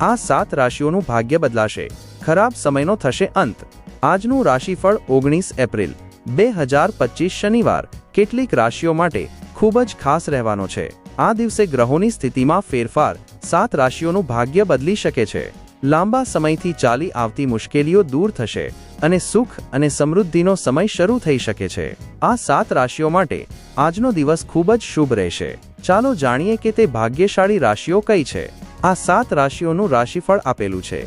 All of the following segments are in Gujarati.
આ સાત રાશિઓનું ભાગ્ય બદલાશે. ખરાબ સમયનો થશે અંત. આજનું રાશિફળ ઓગણીસ એપ્રિલ. બે હજાર પચીસ શનિવાર. કેટલીક રાશિઓ માટે ખૂબ જ ખાસ રહેવાનો છે. આ દિવસે ગ્રહોની સ્થિતિમાં ફેરફાર સાત રાશિઓનું ભાગ્ય બદલી શકે છે. લાંબા સમયથી ચાલી આવતી મુશ્કેલીઓ દૂર થશે અને સુખ અને સમૃદ્ધિનો સમય શરૂ થઈ શકે છે. આ સાત રાશિઓ માટે આજનો દિવસ ખૂબ જ શુભ રહેશે. ચાલો જાણીએ કે તે ભાગ્યશાળી રાશિઓ કઈ છે. આ સાત રાશિઓનું રાશિફળ આપેલું છે.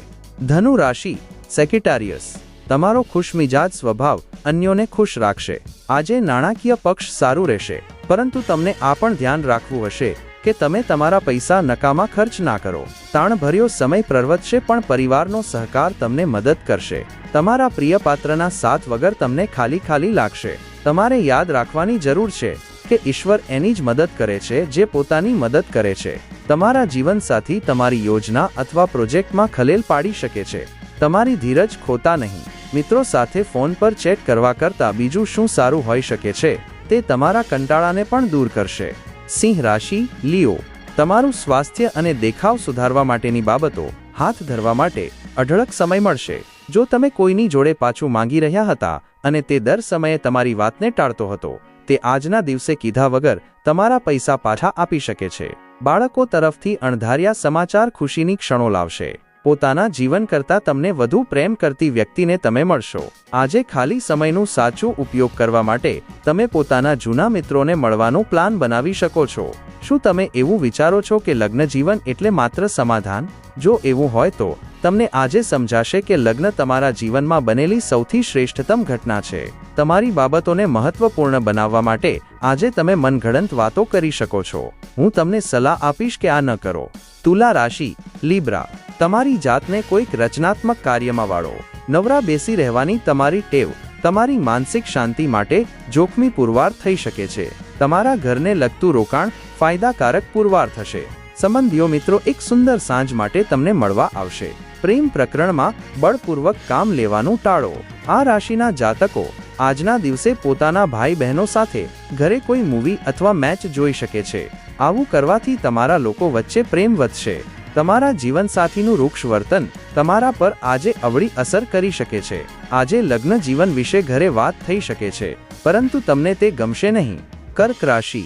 ધનુ રાશિ સેક્રેટારિયસ તમારો ખુશમિજાજ સ્વભાવ અન્યોને ખુશ રાખશે. આજે નાણાકીય પક્ષ સારું રહેશે. પરંતુ તમને આ પણ ધ્યાન રાખવું હશે કે તમે તમારા પૈસા નકામા ખર્ચ ના કરો. તાણભર્યો સમય પ્રવર્તશે પણ પરિવારનો સહકાર તમને મદદ કરશે. તમારા પ્રિય પાત્રના સાથ વગર તમને ખાલી ખાલી લાગશે. તમારે યાદ રાખવાની જરૂર છે કે ઈશ્વર એની જ મદદ કરે છે જે પોતાની મદદ કરે છે. તમારા જીવનસાથી તમારી યોજના અથવા પ્રોજેક્ટમાં ખલેલ પાડી શકે છે. તમારી ધીરજ ખોતા નહીં. મિત્રો સાથે ફોન પર ચેટ કરવા કરતાં બીજું શું સારું હોઈ શકે છે, તે તમારા કંટાળાને પણ દૂર કરશે. સિંહ રાશિ, લિયો. તમારું સ્વાસ્થ્ય અને દેખાવ સુધારવા માટેની બાબતો, હાથ ધરવા માટે અઢળક સમય મળશે. જો તમે કોઈની જોડે પાછું માંગી રહ્યા હતા અને તે દર સમયે તમારી વાતને ટાળતો હતો, તે આજના દિવસે કીધા વગર તમારા પૈસા પાછા આપી શકે છે. બાળકો તરફથી અણધાર્યા સમાચાર ખુશીની ક્ષણો લાવશે. પોતાના જીવન કરતાં તમને વધુ પ્રેમ કરતી વ્યક્તિને તમે મળશો. આજે ખાલી સમયનું સાચું ઉપયોગ કરવા માટે તમે પોતાના જૂના મિત્રોને મળવાનો પ્લાન બનાવી શકો છો. શું તમે એવું વિચારો છો કે લગ્ન જીવન એટલે માત્ર સમાધાન? જો એવું હોય તો તમને આજે સમજાશે કે લગ્ન તમારા જીવનમાં બનેલી સૌથી શ્રેષ્ઠતમ ઘટના છે. તમારી બાબતોને મહત્વપૂર્ણ બનાવવા માટે આજે તમે મનઘડંત વાતો કરી શકો છો. હું તમને સલાહ આપીશ કે આ ન કરો. તુલા રાશિ, લીબ્રા, તમારી જાતને કોઈક રચનાત્મક કાર્યમાં વાળો. નવરા બેસી રહેવાની તમારી ટેવ, તમારી માનસિક શાંતિ માટે જોખમી પુરવાર થઈ શકે છે. તમારા ઘરને લગતું રોકાણ ફાયદાકારક પુરવાર થશે. સંબંધીઓ મિત્રો, એક સુંદર સાંજ માટે તમને મળવા આવશે. પ્રેમ પ્રકરણમાં બળપૂર્વક કામ લેવાનું ટાળો. આ રાશિના જાતકો આજના દિવસે પોતાના ભાઈ બહેનો સાથે ઘરે કોઈ મૂવી અથવા મેચ જોઈ શકે છે. આવું કરવાથી તમારા લોકો વચ્ચે પ્રેમ વધશે. તમારા જીવનસાથીનું વૃક્ષ વર્તન તમારા પર આજે અવળી અસર કરી શકે છે. આજે લગ્ન જીવન વિશે ઘરે વાત થઈ શકે છે, પરંતુ તમને તે ગમશે નહીં. કર્ક રાશિ.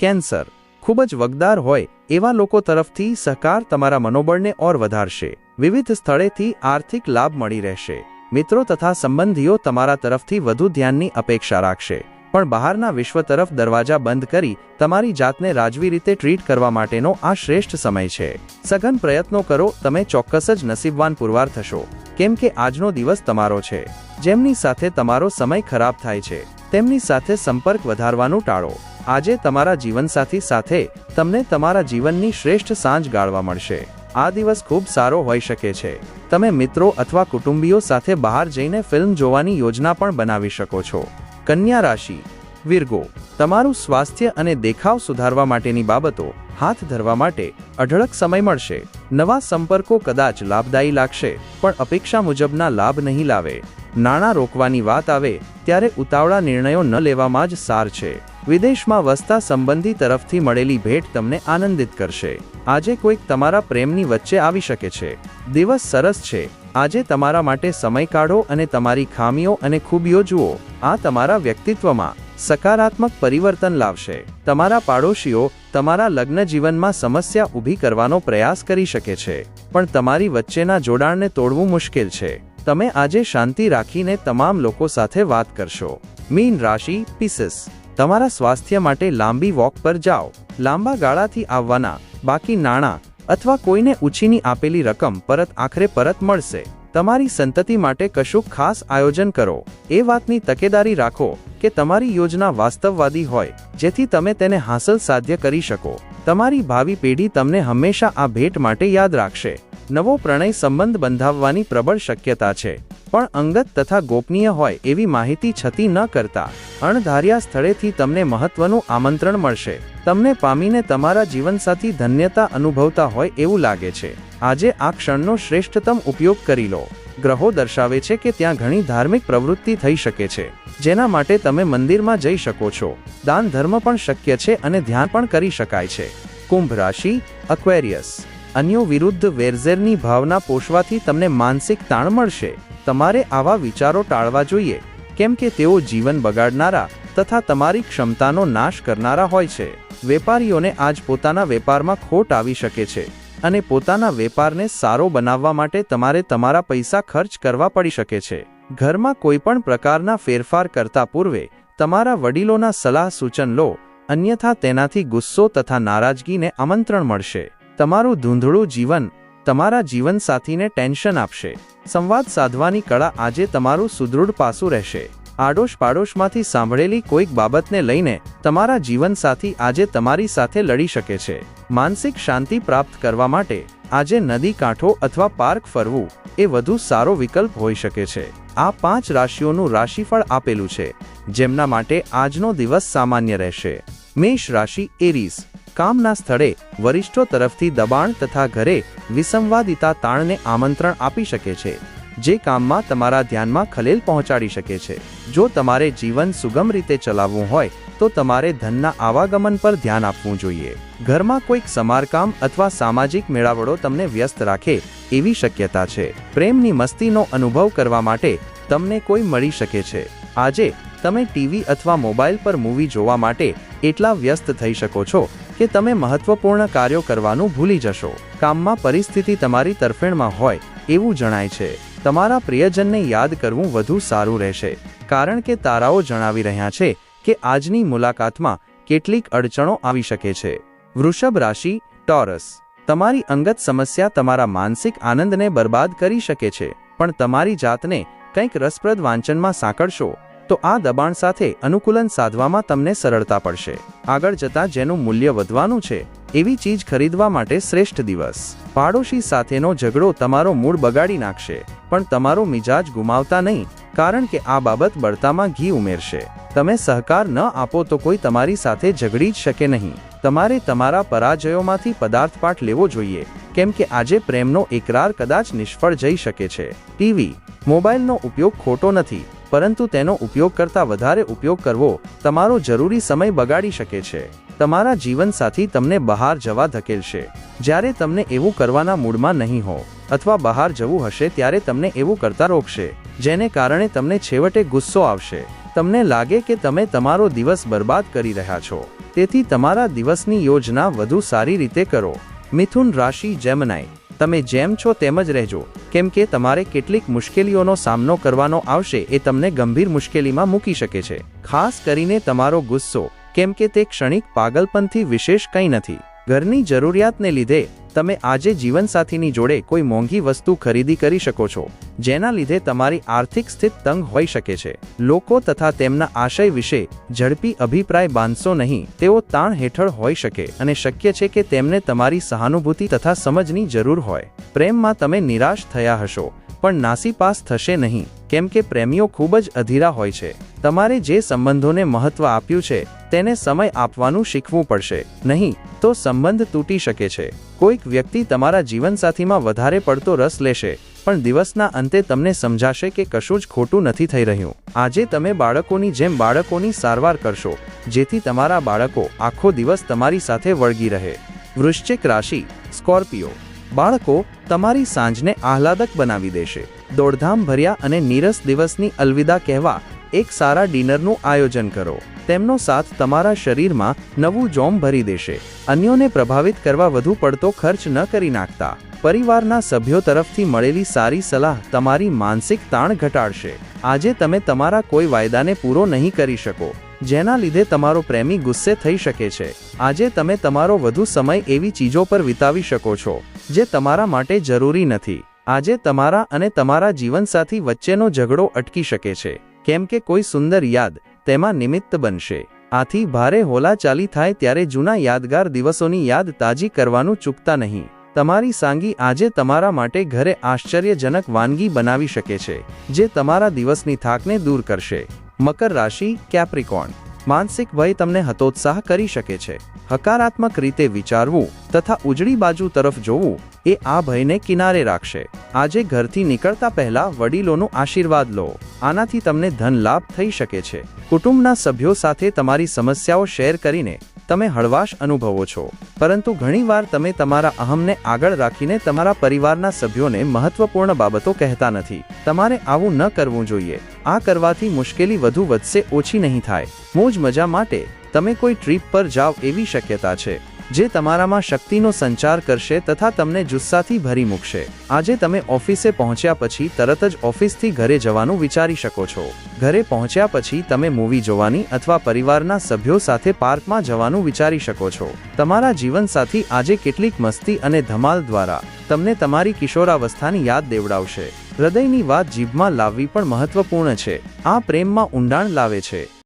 કેન્સર. ખૂબ જ વગદાર હોય એવા લોકો તરફથી સહકાર તમારા મનોબળને ઓર વધારશે. વિવિધ સ્થળેથી આર્થિક લાભ મળી રહેશે. મિત્રો તથા સંબંધીઓ તમારા તરફથી વધુ ધ્યાનની અપેક્ષા રાખશે. પણ બહારના વિશ્વ તરફ દરવાજા બંધ કરી તમારી જાતને રાજવી રીતે ટ્રીટ કરવા માટેનો આ શ્રેષ્ઠ સમય છે. સઘન પ્રયત્નો કરો, તમે ચોક્કસ જ નસીબવાન પુરવાર થશો. કેમ કે આજનો દિવસ તમારો છે. જેમની સાથે તમારો સમય ખરાબ થાય છે, તેમની સાથે સંપર્ક વધારવાનું ટાળો. આજે તમારા જીવનસાથી સાથે તમને તમારા જીવનની શ્રેષ્ઠ સાંજ ગાળવા મળશે. આ દિવસ ખૂબ સારો હોઈ શકે છે. તમે મિત્રો અથવા કુટુંબીઓ સાથે બહાર જઈને ફિલ્મ જોવાની યોજના પણ બનાવી શકો છો. કન્યા રાશિ. વિર્ગો. તમારું સ્વાસ્થ્ય અને દેખાવ સુધારવા માટેની બાબતો હાથ ધરવા માટે અઢળક સમય મળશે. નવા સંપર્કો કદાચ લાભદાયી લાગશે, પણ અપેક્ષા મુજબના લાભ નહીં લાવે. નાણાં રોકવાની વાત આવે, ત્યારે ઉતાવળા નિર્ણયો ન લેવામાં જ સાર છે. વિદેશમાં વસતા સંબંધી તરફથી મળેલી ભેટ તમને આનંદિત કરશે. આજે કોઈક તમારા પ્રેમની વચ્ચે આવી શકે છે. દિવસ સરસ છે. આજે તમારા માટે સમય કાઢો અને તમારી ખામીઓ અને ખૂબીઓ જુઓ. આ તમારા વ્યક્તિત્વમાં સકારાત્મક પરિવર્તન લાવશે. તમારા પાડોશીઓ તમારા લગ્ન જીવનમાં સમસ્યા ઊભી કરવાનો પ્રયાસ કરી શકે છે. પણ તમારી વચ્ચેના જોડાણને તોડવું મુશ્કેલ છે. તમે આજે શાંતિ રાખીને તમામ લોકો સાથે વાત કરશો. મીન રાશિ પીસીસ તમારા સ્વાસ્થ્ય માટે લાંબી વોક પર જાઓ. લાંબા ગાળાથી આવવાના, બાકી નાણાં, અથવા કોઈને ઉછીની આપેલી રકમ પરત આખરે પરત મળશે. તમારી સંતતિ માટે કશુંક ખાસ આયોજન કરો. એ વાતની તકેદારી રાખો કે તમારી યોજના વાસ્તવવાદી હોય, જેથી તમે તેને હાંસલ સાધ્ય કરી શકો. તમારી ભાવિ પેઢી તમને હંમેશા આ ભેટ માટે યાદ રાખશે. નવો પ્રણય સંબંધ બંધાવવાની પ્રબળ શક્યતા છે. પણ અંગત તથા ગોપનીય હોય એવી માહિતી છતી ન કરતા અણધાર્યા સ્થળેથી તમને મહત્વનું આમંત્રણ મળશે. તમને પામીને તમારા જીવનસાથી ધન્યતા અનુભવતા હોય એવું લાગે છે. આજે આ ક્ષણનો શ્રેષ્ઠતમ ઉપયોગ કરી લો. ગ્રહો દર્શાવે છે કે ત્યાં ઘણી ધાર્મિક પ્રવૃત્તિ થઈ શકે છે. જેના માટે તમે મંદિરમાં જઈ શકો છો. દાન ધર્મ પણ શક્ય છે અને ધ્યાન પણ કરી શકાય છે. કુંભ રાશિ અક્વેરિયસ અન્યો વિરુદ્ધ વેરઝેરની ભાવના પોષવાથી તમને માનસિક તાણ મળશે. તમારે આવા વિચારો ટાળવા જોઈએ, કેમ કે તેઓ જીવન બગાડનારા તથા તમારી ક્ષમતાનો નાશ કરનારા હોય છે. વેપારીઓને આજ પોતાના વેપારમાં ખોટ આવી શકે છે અને પોતાના વેપારને સારો બનાવવા માટે તમારે તમારા પૈસા ખર્ચ કરવા પડી શકે છે. ઘરમાં કોઈપણ પ્રકારના ફેરફાર કરતા પૂર્વે, તમારા વડીલોના સલાહ સૂચન લો, અન્યથા તેનાથી ગુસ્સો તથા નારાજગીને આમંત્રણ મળશે. તમારું ધૂંધળું જીવન તમારા જીવનસાથીને ટેન્શન આપશે. સંવાદ સાધવાની કળા આજે તમારું સુદૃઢ પાસું રહેશે. આડોશ પાડોશમાંથી સાંભળેલી કોઈક બાબતને લઈને તમારા જીવનસાથી આજે તમારી સાથે લડી શકે છે. માનસિક શાંતિ પ્રાપ્ત કરવા માટે આજે નદી કાંઠો અથવા પાર્ક ફરવું એ વધુ સારો વિકલ્પ હોઈ શકે છે. આ પાંચ રાશિઓનું રાશિફળ આપેલું છે. જેમના માટે આજનો દિવસ સામાન્ય રહેશે. મેષ રાશિ એરીસ. કામના સ્થળે વરિષ્ઠો તરફથી દબાણ તથા ઘરે વિસંવાદિતા તાણને આમંત્રણ આપી શકે છે, જે કામમાં તમારા ધ્યાનમાં ખલેલ પહોંચાડી શકે છે. જો તમારે જીવન સુગમ રીતે ચલાવવું હોય, તો તમારે ધનના આવાગમન પર ધ્યાન આપવું જોઈએ. ઘરમાં કોઈક સમારકામ અથવા સામાજિક મેળાવડો તમને વ્યસ્ત રાખે એવી શક્યતા છે. પ્રેમની મસ્તીનો અનુભવ કરવા માટે તમને કોઈ મળી શકે છે. આજે, તમે ટીવી અથવા મોબાઈલ પર મૂવી જોવા માટે એટલા વ્યસ્ત થઈ શકો છો કે તમે મહત્વપૂર્ણ કાર્યો કરવાનું ભૂલી જશો. કામમાં પરિસ્થિતિ તમારી તરફેણમાં હોય, એવું જણાય છે. તમારા પ્રિયજનને યાદ કરવું વધુ સારું રહેશે. કારણ કે તારાઓ જણાવી રહ્યા છે કે આજની મુલાકાતમાં કેટલીક અડચણો આવી શકે છે. વૃષભ રાશિ, ટોરસ. તમારી અંગત સમસ્યા તમારા માનસિક આનંદને બરબાદ કરી શકે છે, પણ તમારી જાતને કંઈક રસપ્રદ વાંચનમાં સાંકળશો. તો આ દબાણ સાથે અનુકૂલન સાધવામાં તમને સરળતા પડશે. આગળ જતા જેનું મૂલ્ય વધવાનું છે, એવી ચીજ ખરીદવા માટે શ્રેષ્ઠ દિવસ. પાડોશી સાથેનો ઝઘડો તમારો મૂડ બગાડી નાખશે, પણ તમારો મિજાજ ગુમાવતા નહીં, કારણ કે આ બાબત બળતામાં ઘી ઉમેરશે. તમે સહકાર ન આપો તો કોઈ તમારી સાથે ઝઘડી જ શકે નહીં. તમારે તમારા પરાજયોમાંથી પદાર્થપાઠ લેવો જોઈએ, કેમ કે આજે પ્રેમનો એકરાર કદાચ નિષ્ફળ જઈ શકે છે. ટીવી, મોબાઈલનો ઉપયોગ ખોટો નથી. પરંતુ તેનો ઉપયોગ કરતાં વધારે ઉપયોગ કરવો તમારો જરૂરી સમય બગાડી શકે છે. તમારા જીવનસાથી તમને બહાર જવા ધકેલશે. જ્યારે તમને એવું કરવાના મૂડમાં નહીં હો અથવા બહાર જવું હશે ત્યારે તમને એવું કરતા રોકશે, જેને કારણે તમને છેવટે ગુસ્સો આવશે. તમને લાગે કે તમે તમારો દિવસ બરબાદ કરી રહ્યા છો. તેથી તમારા દિવસની યોજના વધુ સારી રીતે કરો. મિથુન રાશિ જેમનાઈ. તમે જેમ છો તેમ જ રહેજો. કેમ કે તમારે કેટલીક મુશ્કેલીઓનો સામનો કરવાનો આવશે એ તમને ગંભીર મુશ્કેલીમાં મૂકી શકે છે. ખાસ કરીને તમારો ગુસ્સો. કેમ કે તે ક્ષણિક પાગલપનથી વિશેષ કંઈ નથી. ઘરની જરૂરિયાતને લીધે તમે આજે જીવનસાથીની જોડે કોઈ મોંઘી વસ્તુ ખરીદી કરી શકો છો, જેના લીધે તમારી આર્થિક સ્થિત તંગ હોઈ શકે છે. લોકો તથા તેમના આશય વિશે ઝડપી અભિપ્રાય બાંધશો નહીં, તેઓ તાણ હેઠળ હોઈ શકે અને શક્ય છે કે તેમને તમારી સહાનુભૂતિ તથા સમજની જરૂર હોય. પ્રેમમાં તમે નિરાશ થયા હશો, પણ નાસીપાસ થશે નહીં, કેમ કે પ્રેમીઓ ખૂબ જ અધીરા હોય છે. તમારે જે સંબંધોને મહત્વ આપ્યું છે તેને સમય આપવાનું શીખવું પડશે. નહીં, તો સંબંધ તૂટી શકે છે. કોઈક વ્યક્તિ તમારા જીવનસાથીમાં વધારે પડતો રસ લેશે, પણ દિવસના અંતે તમને સમજાશે કે કશું જ ખોટું નથી થઈ રહ્યું. આજે તમે બાળકોની જેમ બાળકોની સારવાર કરશો, જેથી તમારા બાળકો આખો દિવસ તમારી સાથે વળગી રહે. વૃશ્ચિક રાશિ, સ્કોર્પિયો. બાળકો તમારી સાંજને આહલાદક બનાવી દેશે. દોડધામ ભર્યા અને નીરસ દિવસની અલવિદા કહેવા એક સારા ડિનરનું આયોજન કરો. તેમનો સાથ તમારા શરીરમાં નવું જોમ ભરી દેશે. અન્યોને પ્રભાવિત કરવા વધુ પડતો ખર્ચ ન કરી નાખતા. પરિવારના સભ્યો તરફથી મળેલી સારી સલાહ તમારી માનસિક તાણ ઘટાડશે. આજે તમે તમારા કોઈ વાયદાને પૂરો નહીં કરી શકો, જેના લીધે તમારો પ્રેમી ગુસ્સે થઈ શકે છે. આજે તમે તમારો વધુ સમય એવી ચીજો પર વિતાવી શકો છો, જે તમારા માટે જરૂરી નથી. આજે તમારા અને તમારા જીવનસાથી વચ્ચેનો ઝઘડો અટકી શકે છે. કેમ કે કોઈ સુંદર યાદ તેમાં નિમિત્ત બનશે. આથી ભારે હોલાચાલી થાય ત્યારે જૂના યાદગાર દિવસોની યાદ તાજી કરવાનું ચૂકતા નહીં. તમારી સાંગી આજે તમારા માટે ઘરે આશ્ચર્યજનક વાનગી બનાવી શકે છે, જે તમારા દિવસની થાકને દૂર કરશે. મકર રાશિ, કેપ્રિકોન. માનસિક ભય તમને હતોત્સાહ કરી શકે છે. હકારાત્મક રીતે વિચારવું તથા ઉજળી બાજુ તરફ જોવું એ આ ભયને કિનારે રાખશે. આજે ઘરથી નીકળતા પહેલા વડીલોનું આશીર્વાદ લો. આનાથી તમને ધન લાભ થઈ શકે છે. કુટુંબના સભ્યો સાથે તમારી સમસ્યાઓ શેર કરીને તમે હળવાશ અનુભવો છો. પરંતુ ઘણીવાર તમે તમારા અહમને આગળ રાખીને તમારા પરિવારના સભ્યોને મહત્વપૂર્ણ બાબતો કહેતા નથી. તમારે આવું ન કરવું જોઈએ. આ કરવાથી મુશ્કેલી વધુ વધશે, ઓછી નહીં થાય. મોજ મજા માટે તમે કોઈ ટ્રીપ પર જાઓ એવી શક્યતા છે. જે તમારામાં શક્તિનો સંચાર કરશે તથા તમને જુસ્સાથી ભરી મૂકશે. આજે તમે ઓફિસે પહોંચ્યા પછી તરત જ ઓફિસથી ઘરે જવાનું વિચારી શકો છો. ઘરે પહોંચ્યા પછી તમે મૂવી જોવાની અથવા પરિવારના સભ્યો સાથે પાર્કમાં જવાનું વિચારી શકો છો. તમારા જીવનસાથી આજે કેટલીક મસ્તી અને ધમાલ દ્વારા તમને તમારી કિશોરાવસ્થાની યાદ દેવડાવશે. હૃદયની વાત જીભમાં લાવવી પણ મહત્વપૂર્ણ છે. આ પ્રેમમાં ઊંડાણ લાવે છે.